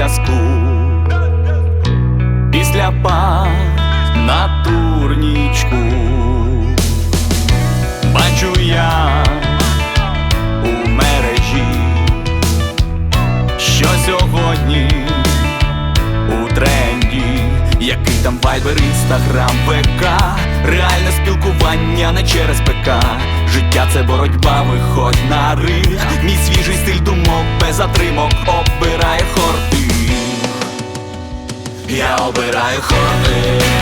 зв'язку. Після па на турнічку. Бачу я у мережі, що сьогодні у тренді, який там вайбер, інстаграм, ВК, реальне спілкування не через ПК. Життя це боротьба, виходь на ринг, мій свіжий стиль думок без затримок. 在河北。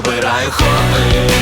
обираю ходи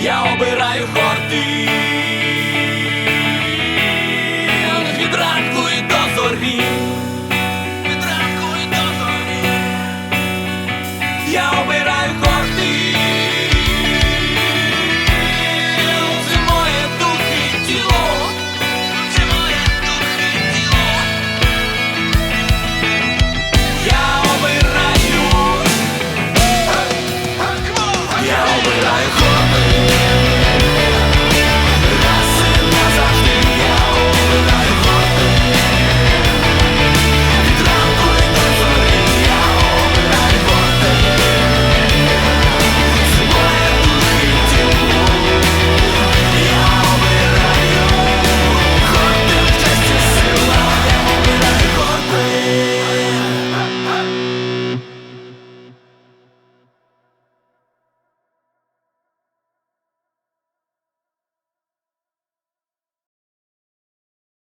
я обираю хорти.